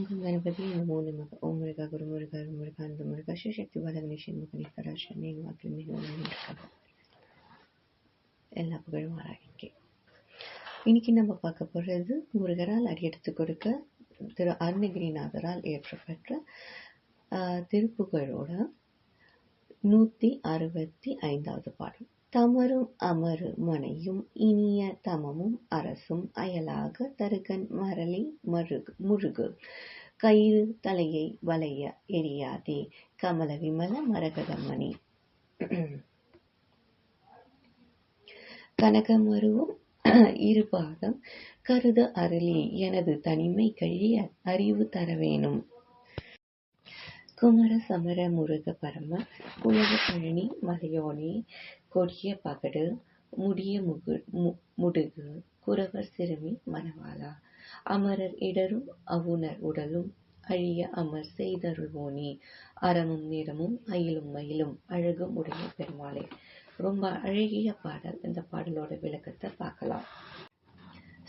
ஓம் கணபதி நமோ நமக ஓம் முருகா குரு முருகா குரு முருகா அன்பு முருகா சிவசக்தி பாலகணி சண்முகனி கராசனி எல்லா புகழும் ஆராய்க்கு இன்னைக்கு நம்ம பார்க்க போகிறது முருகரால் அடியெடுத்து கொடுக்க திரு அருணகிரிநாதரால் ஏற்றப்பட்ட திருப்புகழோட நூற்றி அறுபத்தி ஐந்தாவது பாடம் தமரும் அமரு மனையும் இனிய தமமும் அரசும் அயலாக தருகன் மரளி மருகு முருகு. கயிறு தலையை வளைய எரியாதே கமல விமல மரகதமணி. கனகமருவும் இருபாதம் கருத அருளி எனது தனிமை கழிய அறிவு தர வேணும். குமர சமர முருக பரம உலக பழனி மலையோனே கொடிய பகடு முடிய முகு முடுகு குறவர் சிறுமி மணவாளா. அமரர் இடரும் அவுணர் உடலும் அழிய அமர் செய்தருள்வோனே. அறமும் நிறமும் அயிலும் மயிலும் அழகும் உடைய பெருமாளே. ரொம்ப அழகிய பாடல். இந்த பாடலோட விளக்கத்தை பார்க்கலாம்.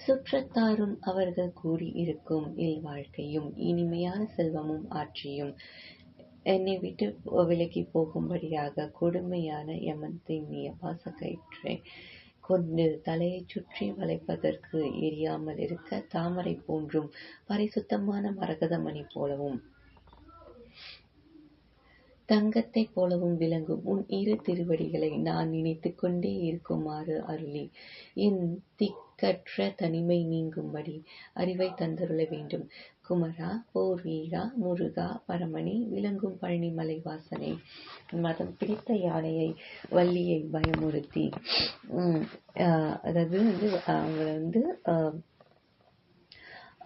சுற்றத்தாரும் அவர்கள் கூடி இருக்கும் இல்வாழ்க்கையும் இனிமையான செல்வமும் ஆட்சியும் என்னை விட்டு விலகி போகும்படியாக கொடுமையான எமன் திண்ணிய கொண்டு தலையைச் சுற்றி வளைப்பதற்கு எரியாமல் இருக்க தாமரை போன்றும் பரிசுத்தமான மரகதமணி போலவும். தங்கத்தைப் போலவும் விளங்கும் உன் இரு திருவடிகளை நான் நினைத்துக் கொண்டே இருக்குமாறு அருளி. என் திக்கற்ற தனிமை நீங்கும்படி அறிவை தந்தருள வேண்டும். குமரா போர் வீரா முருகா பரமணி விளங்கும் பழனிமலை வாசனை மதம் பிடித்த யானையை வள்ளியை பயமுறுத்தி உம், ஆஹ், அதாவது வந்து அவங்களை வந்து ஆஹ்,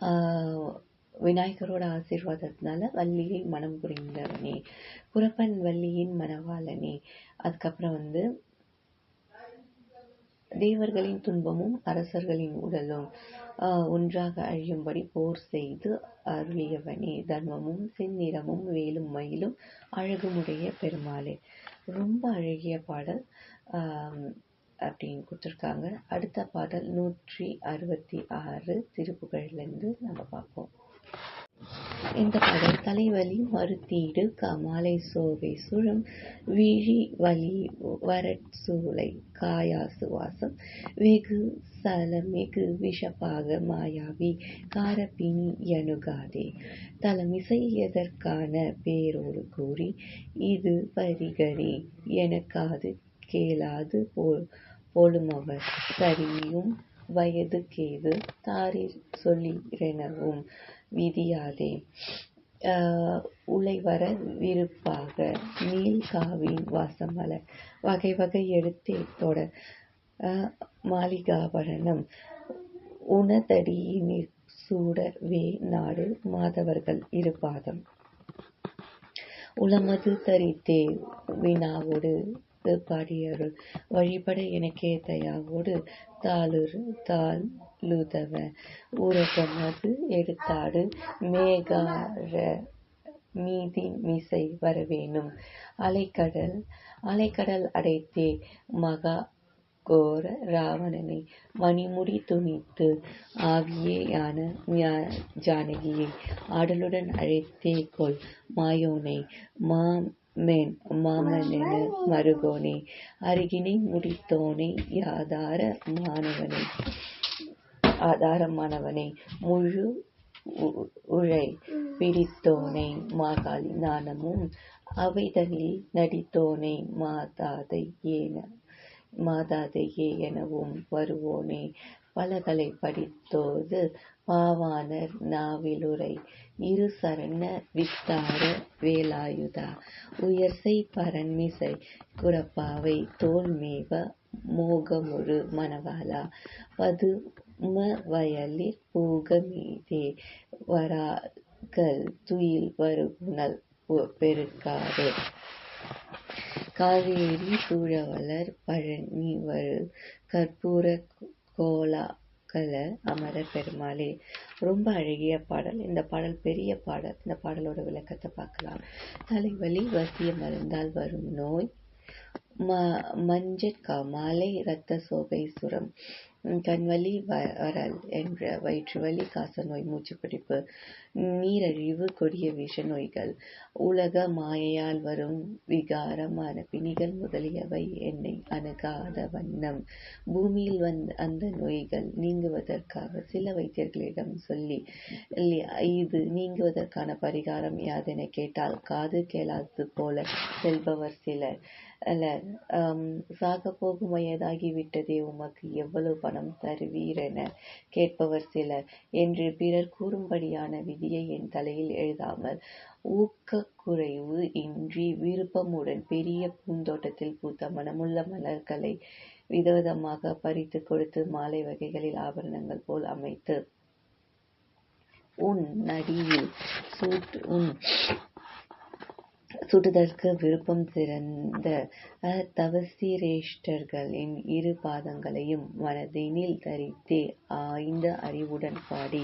ஆஹ், விநாயகரோட ஆசீர்வாதத்தினால வள்ளியை மனம் புரிந்தவனே குரப்பன் வள்ளியின் மணவாளனே. அதுக்கப்புறம் வந்து தேவர்களின் துன்பமும் அரசர்களின் உடலும் ஒன்றாக அழியும்படி போர் செய்து அருளியவனே. தர்மமும் செந்நிறமும் வேலும் மயிலும் அழகுமுடைய பெருமாளே. ரொம்ப அழகிய பாடல் அப்படின்னு கொடுத்துருக்காங்க. அடுத்த பாடல் நூற்றி அறுபத்தி ஆறு திருப்புகழ்லேருந்து நம்ம பார்ப்போம். இந்த பாடல் தலைவலி மறுத்தீடு கமாலை சோவை சுழம் விழி வலி வரட்சூளை காயா சுவாசம் வெகு சலமிகு விஷப்பாக மாயாவி காரப்பினி யணுகாதே. தலமிசை எதற்கான பேரோடு கூறி இது பரிகரி எனக்காது கேளாது போல் போலுமவர் சரியும் வயது கேது தாரிர் சொல்லிரெனவும் விதியாதே. ஆஹ் உளைவர விருப்பாக நீல்காவின் வாசமலர் வகை வகை எழுத்தே தொட ஆஹ் மாளிகாபரணம் உணதடியினிற் சூடவே நாடு மாதவர்கள் இருபாதம். உளமது தரித்தே வினாவோடு பாடியருள் வழிபட எனக்கே தயாவோடு தாளுரு தாளுதவ. ஊரகமது எடுத்தாடு மேகார மீதி மீசை வரவேணும். அலைக்கடல் அலைக்கடல் அடைத்தே மகா கோர ராவணனை மணிமுடி துணித்து ஆவியேயான ஞா- ஜானகியை ஆடலுடன் அழைத்தே கொள் மாயோனை. மாமென் மாமனென மருகோனே அருகினை முடித்தோனை யாதார மாணவனை. ஆதாரமானவனை முழு உழை பிடித்தோனை மாகாளி நாணமும் அவைதனில் நடித்தோனை மாதாதை ஏன மாதாதையே எனவும் வருவோனே. பலகலை படித்தோது பாவாணர் நாவிலுரை. இரு சரண விஸ்தார வேலாயுதா. உயர்சை பரன்மிசை குரப்பாவை தோல்மேவ மோகமுழு மணவாளா. பதும வயலிற் பூகமீதே வராகல் துயில் வருகுணல் பெருக்காரே காவேரி சூழவளர் பழனி வரு கற்பூர கோலாகல அமர பெருமாளே. ரொம்ப அழகிய பாடல். இந்த பாடல் பெரிய பாடல். இந்த பாடலோட விளக்கத்தை பார்க்கலாம். தலைவலி வசிய மருந்தால் வரும் நோய். மஞ்சட்கா மாலை இரத்த சோகை சுரம். கண்வலி வரல் என்ற வயிற்றுவலி காசநோய் மூச்சுப்பிடிப்பு நீரழிவு கொடிய விஷ நோய்கள். உலக மாயையால் வரும் விகாரமான பிணிகள் முதலியவை என்னை அணுகாத வண்ணம். பூமியில் வந்த அந்த நோய்கள் நீங்குவதற்காக சில வைத்தியர்களிடம் சொல்லி இது நீங்குவதற்கான பரிகாரம் யாதென கேட்டால் காது கேளாதது போல செல்பவர் சிலர் சாகப் போகும் வயதாகிவிட்டதே உமக்கு எவ்வளவு பணம் தருவீரென கேட்பவர் சிலர். என்று பிறர் கூறும்படியான விதியை என் தலையில் எழுதாமல் ஊக்கக்குறைவு இன்றி விருப்பமுடன் பெரிய பூந்தோட்டத்தில் பூத்த மனமுள்ள மலர்களை விதவிதமாக பறித்துக் கொடுத்து மாலை வகைகளில் ஆபரணங்கள் போல் அமைத்து உன் நடியில் உன் சுடுதற்கு விருப்பம் சிறந்த தவசிரேஷ்டர்களின் இரு பாதங்களையும் மனதினில் தரித்தே ஆய்ந்த அறிவுடன் பாடி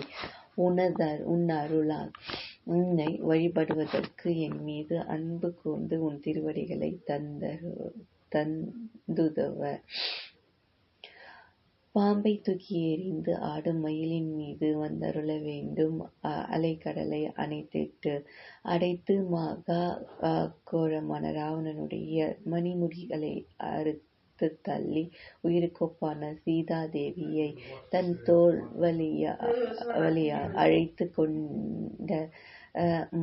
உன்னருளால் உன்னை வழிபடுவதற்கு என் மீது அன்பு கூர்ந்து உன் திருவடிகளை தந்துதவ பாம்பை தூக்கி எறிந்து ஆடும் மயிலின் மீது வந்தருள வேண்டும். அலைக்கடலை அணைத்திட்டு அடைத்து மகா கோரமான ராவணனுடைய மணிமுடிகளை அறுத்து தள்ளி உயிருக்கொப்பான சீதாதேவியை தன் தோள் வழியா அழைத்து கொண்ட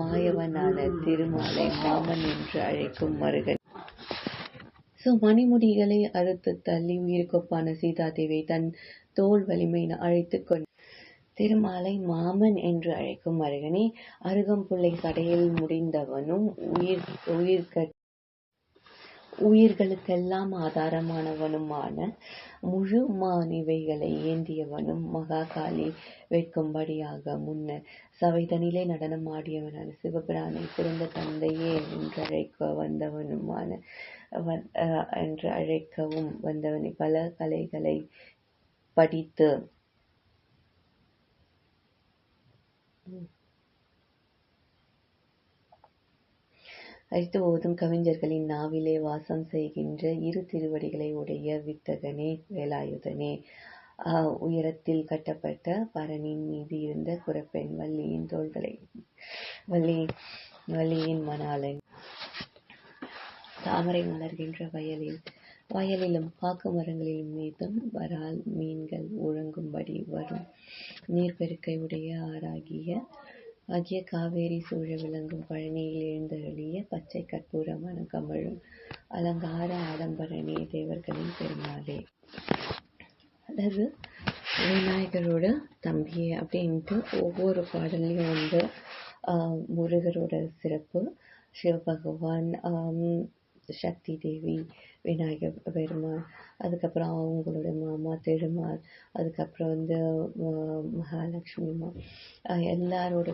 மாயவனான திருமாலை மாமன் என்று அழைக்கும் மருகன் ஸோ மணிமுடிகளை அறுத்து தள்ளி உயிருக்கொப்பான சீதாதேவி தன் தோள் வலிமையினால் அழைத்துக் கொண்டு திருமாலை மாமன் என்று அழைக்கும் அருகனே அருகம்புல்லை சடையில் முடிந்தவனும் உயிர்களுக்கெல்லாம் ஆதாரமானவனுமான முழு முழுமானிவைகளை ஏந்தியவனும் மகாகாலி வெட்கும்படியாக முன்னர் சவைதனிலே நடனம் ஆடியவனான சிவபிரானை சிறந்த தந்தையே என்றழைக்க வந்தவனுமான என்று அழைக்கவும் வந்தவனை பல கலைகளை படித்து அரித்து ஓதும் கவிஞர்களின் நாவிலே வாசம் செய்கின்ற இரு திருவடிகளை உடைய வித்தகனே வேலாயுதனே. உயரத்தில் கட்டப்பட்ட பரணின் மீது இருந்த குரப்பெண் வள்ளியின் தோள்களை வள்ளி வள்ளியின் மணாளன் தாமரை மலர்கின்ற வயலில் வயலிலும் பாக்கு மரங்களிலும் மீதும் வரால் மீன்கள் ஒழுங்கும்படி வரும். நீர்பெருக்கை உடைய ஆறாகிய ஆகிய காவேரி சூழ விளங்கும் பழனியில் எழுந்தருளிய பச்சை கற்பூரமான கமழும் அலங்கார ஆடம்பரனே தேவர்களின் பெருமாளே. அதாவது விநாயகரோட தம்பியே அப்படின்ட்டு ஒவ்வொரு பாடல்லையும் வந்து முருகரோட சிறப்பு சிவபகவான் சக்தி தேவி விநாயகர் பெருமாள் அதுக்கப்புறம் அவங்களோட மாமா திருமால் அதுக்கப்புறம் வந்து மகாலட்சுமி அம்மா எல்லாரோட